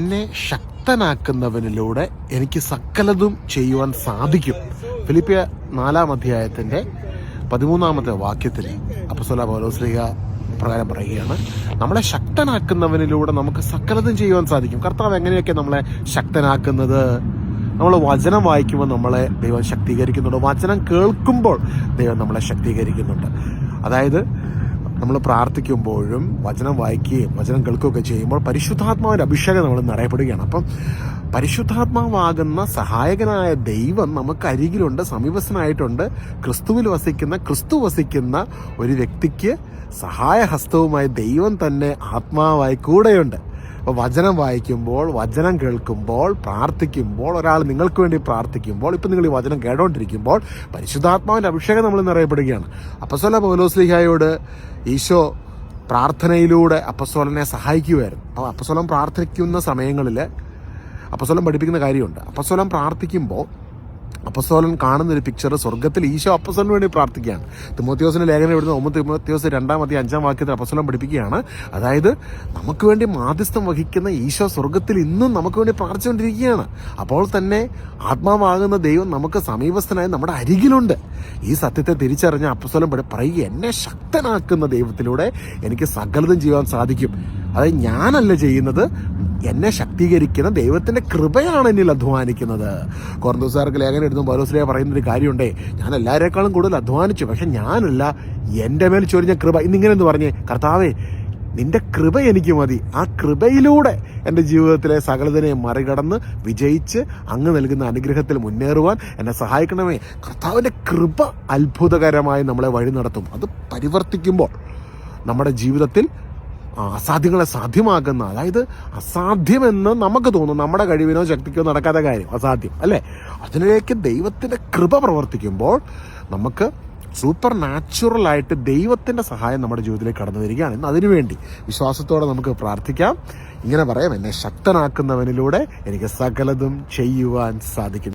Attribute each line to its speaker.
Speaker 1: എന്നെ ശക്തനാക്കുന്നവനിലൂടെ എനിക്ക് സകലതും ചെയ്യുവാൻ സാധിക്കും. ഫിലിപ്പിയ നാലാം അധ്യായത്തിന്റെ പതിമൂന്നാമത്തെ വാക്യത്തിൽ അപ്പസ്വല പൗലോസ്ലിഹ പ്രകാരം പറയുകയാണ് നമ്മളെ ശക്തനാക്കുന്നവനിലൂടെ നമുക്ക് സകലതും ചെയ്യുവാൻ സാധിക്കും. കർത്താവ് എങ്ങനെയൊക്കെ നമ്മളെ ശക്തനാക്കുന്നത്? നമ്മൾ വചനം വായിക്കുമ്പോൾ നമ്മളെ ദൈവം ശക്തീകരിക്കുന്നുണ്ട്. വചനം കേൾക്കുമ്പോൾ ദൈവം നമ്മളെ ശക്തീകരിക്കുന്നുണ്ട്. അതായത് നമ്മൾ പ്രാർത്ഥിക്കുമ്പോഴും വചനം വായിക്കുകയും വചനം കേൾക്കുകയൊക്കെ ചെയ്യുമ്പോൾ പരിശുദ്ധാത്മാവിന്റെ അഭിഷേകം നമ്മൾ നിറയപ്പെടുകയാണ് അപ്പം പരിശുദ്ധാത്മാവാകുന്ന സഹായകനായ ദൈവം നമുക്ക് അരികിലുണ്ട് സമീപസ്ഥനായിട്ടുണ്ട്. ക്രിസ്തുവിൽ വസിക്കുന്ന ക്രിസ്തു വസിക്കുന്ന ഒരു വ്യക്തിക്ക് സഹായഹസ്തവുമായി ദൈവം തന്നെ ആത്മാവായി കൂടെയുണ്ട്. അപ്പോൾ വചനം വായിക്കുമ്പോൾ വചനം കേൾക്കുമ്പോൾ പ്രാർത്ഥിക്കുമ്പോൾ ഒരാൾ നിങ്ങൾക്ക് വേണ്ടി പ്രാർത്ഥിക്കുമ്പോൾ ഇപ്പം നിങ്ങൾ ഈ വചനം കേട്ടോണ്ടിരിക്കുമ്പോൾ പരിശുദ്ധാത്മാവിന്റെ അഭിഷേകം നമ്മൾ നിറയപ്പെടുകയാണ് അപ്പസ്വല പൗലോസ്ലിഹായോട് ഈശോ പ്രാർത്ഥനയിലൂടെ അപ്പസ്വലനെ സഹായിക്കുമായിരുന്നു അപ്പോൾ അപ്പസ്വലം പ്രാർത്ഥിക്കുന്ന സമയങ്ങളിൽ അപ്പസ്വലം പഠിപ്പിക്കുന്ന കാര്യമുണ്ട്. അപ്പസ്വലം പ്രാർത്ഥിക്കുമ്പോൾ അപ്പസ്തോലൻ കാണുന്ന ഒരു പിക്ചർ സ്വർഗത്തിൽ ഈശോ അപ്പസ്തോലിന് വേണ്ടി പ്രാർത്ഥിക്കുകയാണ്. തിമോത്യോസിന്റെ ലേഖനം ഇവിടുന്ന് ഒമ്പത് തിമോത്യോസ് രണ്ടാം അതി അഞ്ചാം വാക്യത്തിൽ അപ്പസോലം പഠിപ്പിക്കുകയാണ്. അതായത് നമുക്ക് വേണ്ടി മാധ്യസ്ഥം വഹിക്കുന്ന ഈശോ സ്വർഗത്തിൽ ഇന്നും നമുക്ക് വേണ്ടി പ്രാർത്ഥിച്ചുകൊണ്ടിരിക്കുകയാണ്. അപ്പോൾ തന്നെ ആത്മാവാകുന്ന ദൈവം നമുക്ക് സമീപസ്ഥനായി നമ്മുടെ അരികിലുണ്ട്. ഈ സത്യത്തെ തിരിച്ചറിഞ്ഞ അപ്പസോലം പഠി- പറയുക എന്നെ ശക്തനാക്കുന്ന ദൈവത്തിലൂടെ എനിക്ക് സകലതും ചെയ്യാൻ സാധിക്കും. അതായത് ഞാനല്ല ചെയ്യുന്നത് എന്നെ ശക്തീകരിക്കുന്ന ദൈവത്തിന്റെ കൃപയാണ് എന്നിൽ അധ്വാനിക്കുന്നത്. കോർന്തോസാർക്ക് ലേഖനം എഴുതുന്ന പൗലോസ്ലിയ പറയുന്ന ഒരു കാര്യമുണ്ടേ ഞാൻ എല്ലാവരെക്കാളും കൂടുതൽ അധ്വാനിച്ചു പക്ഷെ ഞാനല്ല എന്റെ മേൽ ചൊരിഞ്ഞ കൃപ. ഇന്നിങ്ങനെ എന്ന് പറഞ്ഞേ കർത്താവേ നിന്റെ കൃപ എനിക്ക് മതി. ആ കൃപയിലൂടെ എന്റെ ജീവിതത്തിലെ സകലതിനെ മറികടന്ന് വിജയിച്ച് അങ്ങ് നൽകുന്ന അനുഗ്രഹത്തിൽ മുന്നേറുവാൻ എന്നെ സഹായിക്കണമേ. കർത്താവിന്റെ കൃപ അത്ഭുതകരമായി നമ്മളെ വഴി നടത്തും അത് പരിവർത്തിക്കുമ്പോൾ നമ്മുടെ ജീവിതത്തിൽ അസാധ്യങ്ങളെ സാധ്യമാക്കുന്ന അതായത് അസാധ്യമെന്ന് നമുക്ക് തോന്നും നമ്മുടെ കഴിവിനോ ശക്തിക്കോ നടക്കാത്ത കാര്യം അസാധ്യം അല്ലേ? അതിനിലേക്ക് ദൈവത്തിന്റെ കൃപ പ്രവർത്തിക്കുമ്പോൾ നമുക്ക് സൂപ്പർ നാച്ചുറലായിട്ട് ദൈവത്തിന്റെ സഹായം നമ്മുടെ ജീവിതത്തിലേക്ക് കടന്നു വരികയാണ്. ഇന്ന് അതിനുവേണ്ടി വിശ്വാസത്തോടെ നമുക്ക് പ്രാർത്ഥിക്കാം. ഇങ്ങനെ പറയാം എന്നെ ശക്തനാക്കുന്നവനിലൂടെ എനിക്ക് സകലതും ചെയ്യുവാൻ സാധിക്കും